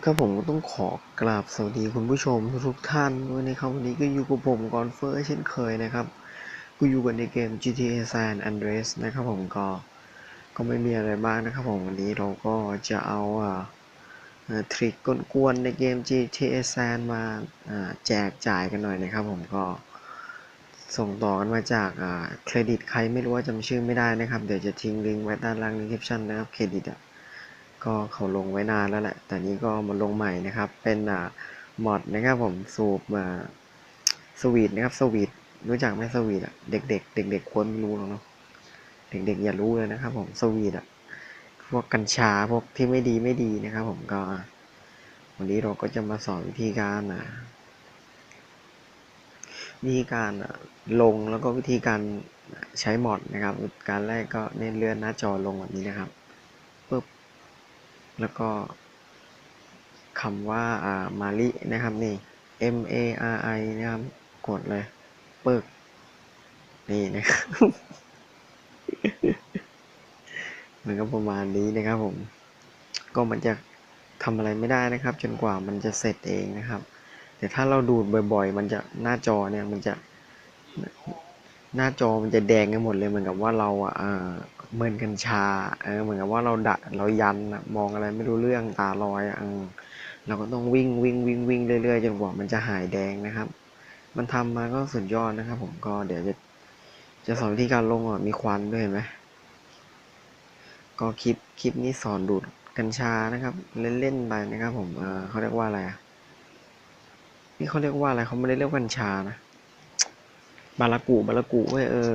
แล้วก็ผมก็ต้องขอกราบสวัสดีคุณผู้ชมทุกท่านด้วยนะครับวันนี้ก็อยู่กับผมกอนเฟอร์เช่นเคยนะครับก็อยู่กันในเกม GTA San Andreas นะครับผมก็ก็ไม่มีอะไรมากนะครับผมวันนี้เราก็จะเอาอ่าทริคกวนๆในเกม GTA San มาแจกจ่ายกันหน่อยนะครับผมก็ส่งต่อกันมาจากเครดิตใครไม่รู้ว่าจำชื่อไม่ได้นะครับ เดี๋ยวจะทิ้งลิงก์ไว้ด้านล่าง description นะครับเครดิตอะ ก็เขาลงไว้นานแล้วแหละ แต่นี้ก็มาลงใหม่นะครับ เป็นอ่ามอดนะครับผมสูบมาสวีทนะครับสวีทรู้จักไหมสวีทอะเด็กๆเด็กๆควรรู้หรอกเนาะเด็กๆอย่ารู้เลยนะครับ ผมสวีทอะพวกกัญชาพวกที่ไม่ดีไม่ดีนะครับ ผมก็วันนี้เราก็จะมาสอนวิธีการอะวิธีการอะลงแล้วก็วิธีการใช้มอดนะครับ การแรกก็เน้นเลื่อนหน้าจอลงแบบนี้นะครับ แล้วก็คำว่าอ่ามาลินะครับนี่ M A R I นะครับกดเลยเปึกนี่นะครับมันก็ประมาณนี้นะครับผม ก็มันจะทำอะไรไม่ได้นะครับ จนกว่ามันจะเสร็จเองนะครับ แต่ถ้าเราดูดบ่อยๆ มันจะหน้าจอเนี่ยมันจะ หน้าจอมันจะแดงกันหมดเลยเหมือนกับว่าเราอะอ่าเมินกัญชาเออเหมือนกับว่าเราดะเรายันอะมองอะไรไม่รู้เรื่องตาลอยอะเออเราก็ต้องวิ่งวิ่งวิ่งวิ่งเรื่อยๆจนกว่ามันจะหายแดงนะครับ มันทำมาก็สุดยอดนะครับ ผมก็เดี๋ยวจะจะสอนวิธีการลงอะมีควันด้วยเห็นไหมก็คลิปคลิปนี้สอนดูดกัญชานะครับ เล่นๆไปนะครับ ผมเออเขาเรียกว่าอะไรอะนี่เขาเรียกว่าอะไรเขาไม่ได้เรียกกัญชานะ บารากุบารากุเว้ยเออ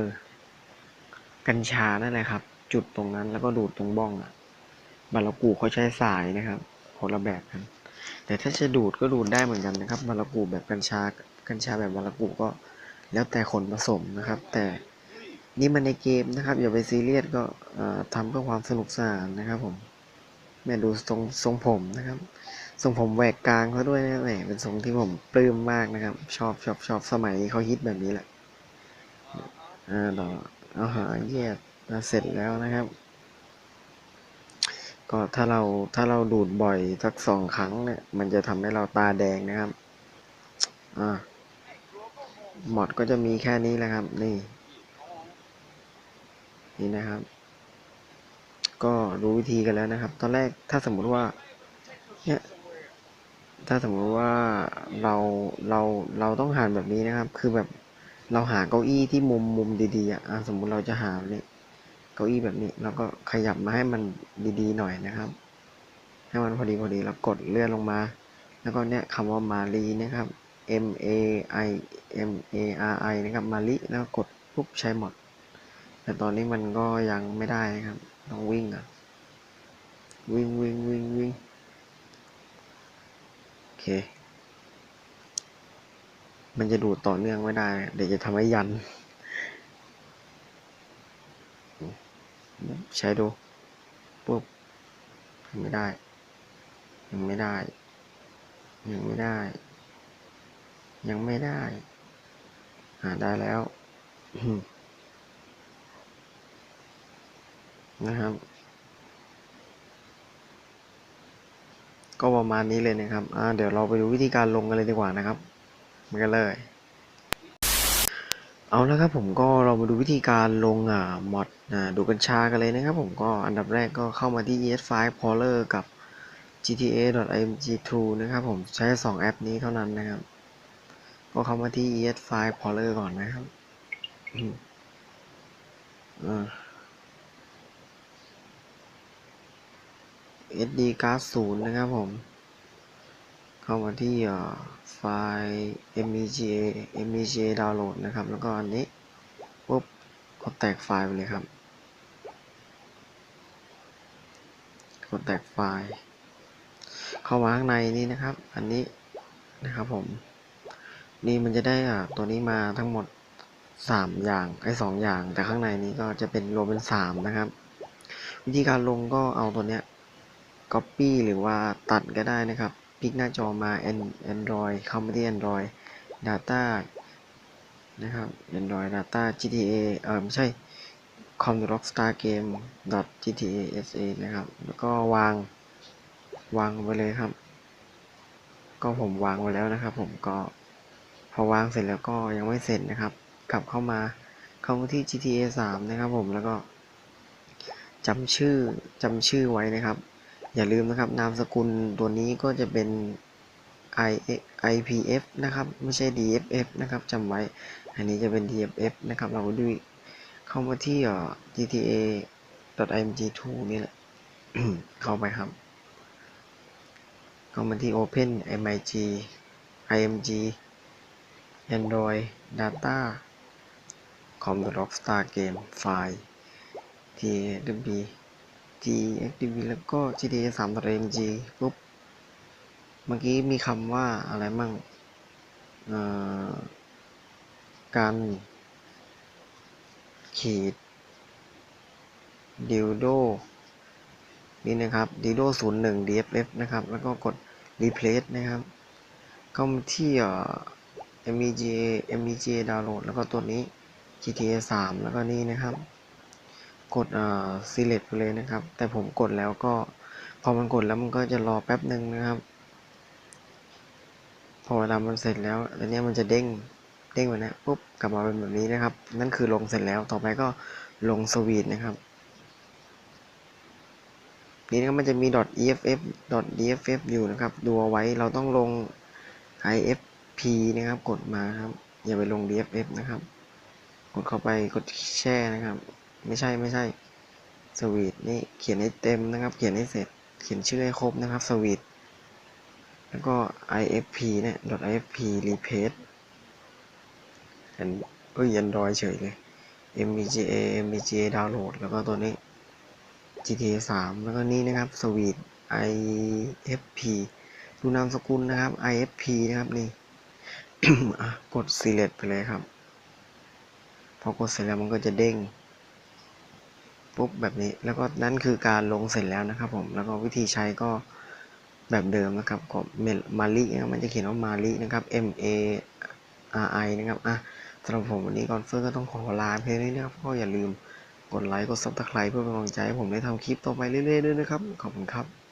กัญชานั่นแหละครับ จุดตรงนั้นแล้วก็ดูดตรงบ้องอะบารากุเขาใช้สายนะครับคนละแบบกันแต่ถ้าจะดูดก็ดูดได้เหมือนกันนะครับบารากุแบบกัญชา กัญชาแบบบารากุก็ แล้วแต่คนผสมนะครับ แต่นี่มันในเกมนะครับอย่าไปซีเรียสก็ทำเพื่อความสนุกสนานนะครับผมแม่ดูทรงทรงผมนะครับ ทรงผมแหวกกลางเขาด้วยนะแหมเป็นทรงที่ผมปลื้มมากนะครับ ชอบชอบชอบสมัยนี้เขาฮิตแบบนี้แหละ อ่าต่อเอาหาแยกมาเสร็จแล้วนะครับ ก็ถ้าเราถ้าเราดูดบ่อยสักสองครั้งเนี่ย มันจะทำให้เราตาแดงนะครับ อ่าหมดก็จะมีแค่นี้แหละครับ นี่ นี่นะครับ ก็รู้วิธีกันแล้วนะครับ ตอนแรกถ้าสมมุติว่า เนี่ย ถ้าสมมุติว่าเราเราเราต้องหันแบบนี้นะครับ คือแบบ เราหาเก้าอี้ที่มุมมุมดีๆอะสมมุติเราจะหาเนี่ยเก้าอี้แบบนี้เราก็ขยับมาให้มันดีๆหน่อยนะครับ ให้มันพอดีพอดีแล้วกดเลื่อนลงมา แล้วก็เนี่ยคำว่ามารีนะครับ M A I M A R I นะครับมารีแล้วกดปุ๊บใช้หมด แต่ตอนนี้มันก็ยังไม่ได้นะครับต้องวิ่งอะวิ่งวิ่งวิ่งวิ่งโอเค มันจะดูดต่อเนื่องไม่ได้ เดี๋ยวจะทำให้ยัน ใช้ดูปุ๊บยังไม่ได้ ยังไม่ได้ ยังไม่ได้ ยังไม่ได้ อ่าได้แล้วนะครับ ก็ประมาณนี้เลยนะครับ อ่า เดี๋ยวเราไปดูวิธีการลงกันเลยดีกว่านะครับ มากันเลย เอาแล้วครับผมก็เรามาดูวิธีการลงอ่ามอดอ่าดูกัญชากันเลยนะครับผมก็อันดับแรกก็เข้ามาที่ ES5 Polar กับ GTA.img2 นะครับผมใช้ 2 แอปนี้เท่านั้นนะครับ ก็เข้ามาที่ ES5 Polar ก่อนนะครับอืมอ่า SD card 0นะครับผม เข้ามาที่ไฟล์ MEGA MEGA ดาวน์โหลดนะครับ แล้วก็อันนี้ปุ๊บกดแตกไฟล์ไปเลยครับ กดแตกไฟล์ เข้ามาข้างในนี้นะครับ อันนี้นะครับผม นี่มันจะได้ตัวนี้มาทั้งหมดสามอย่างไอ้สองอย่าง แต่ข้างในนี้ก็จะเป็นรวมเป็นสามนะครับ วิธีการลงก็เอาตัวเนี้ย Copy หรือว่าตัดก็ได้นะครับ ลิกหน้าจอมา Android เข้ามาที่ Android Data นะครับ Android Data GTA เออไม่ใช่ com rockstar game gta sa นะครับ แล้วก็วาง วางไปเลยครับ ก็ผมวางไว้แล้วนะครับ ผมก็พอวางเสร็จแล้วก็ยังไม่เสร็จนะครับ กลับเข้ามาเข้ามาที่ GTA 3 นะครับผมแล้วก็จำชื่อจำชื่อไว้นะครับ อย่าลืมนะครับ นามสกุลตัวนี้ก็จะเป็น I IPF นะครับ ไม่ใช่ DFF นะครับจำไว้ อันนี้จะเป็น DFF นะครับ เราดูเข้ามาที่ GTA .img2 นี่แหละ เข้าไปครับ เข้ามาที่ Open MIG IMG Android Data com rockstar game file t w txdb txdb แล้วก็ GTA 3 .mg ปุ๊บ เมื่อกี้มีคำว่าอะไรมั่งการขีดดิวโดนี่นะครับดิวโดศูนย์หนึ่ง DFF นะครับ แล้วก็กด replace นะครับก็มาที่เอ่อ MEGA MEGA download แล้วก็ตัวนี้ GTA 3 แล้วก็นี่นะครับ กดเอ่อ select ไปเลยนะครับ แต่ผมกดแล้วก็พอมันกดแล้วมันก็จะรอแป๊บหนึ่งนะครับ พอเวลามันเสร็จแล้วอันนี้มันจะเด้งเด้งมานะปุ๊บกลับมาเป็นแบบนี้นะครับ นั่นคือลงเสร็จแล้วต่อไปก็ลงสวีทนะครับนี่นะครับมันจะมี .eff .dff อยู่นะครับ ดูเอาไว้เราต้องลง ifp นะครับ กดมาครับ อย่าไปลง dff นะครับ กดเข้าไปกดแช่นะครับ ไม่ใช่ไม่ใช่สวีทนี่เขียนให้เต็มนะครับ เขียนให้เสร็จ เขียนชื่อให้ครบนะครับสวีทแล้วก็ ifp เนี่ย .ifp replace อันเอ้ย Android เฉยเลย MVGA MVGA ดาวน์โหลดแล้วก็ตัวนี้ GTA 3 แล้วก็นี่นะครับ Sweet IFP ดูนามสกุลนะครับ IFP นะครับนี่ กด select ไปเลยครับ พอกดเสร็จแล้วมันก็จะเด้ง ปุ๊บแบบนี้ แล้วก็นั่นคือการลงเสร็จแล้วนะครับผม แล้วก็วิธีใช้ก็แบบเดิมนะครับก็มาลีนะครับมันจะเขียนว่ามาลีนะครับ M A R I นะครับอะสำหรับผมวันนี้ก่อนเฟอร์ก็ต้องขอลาเพียงนี้นะครับก็อย่าลืมกดไลค์กดซับสไครป์เพื่อเป็นกำลังใจให้ผมได้ทำคลิปต่อไปเรื่อยๆด้วยนะครับ ขอบคุณครับ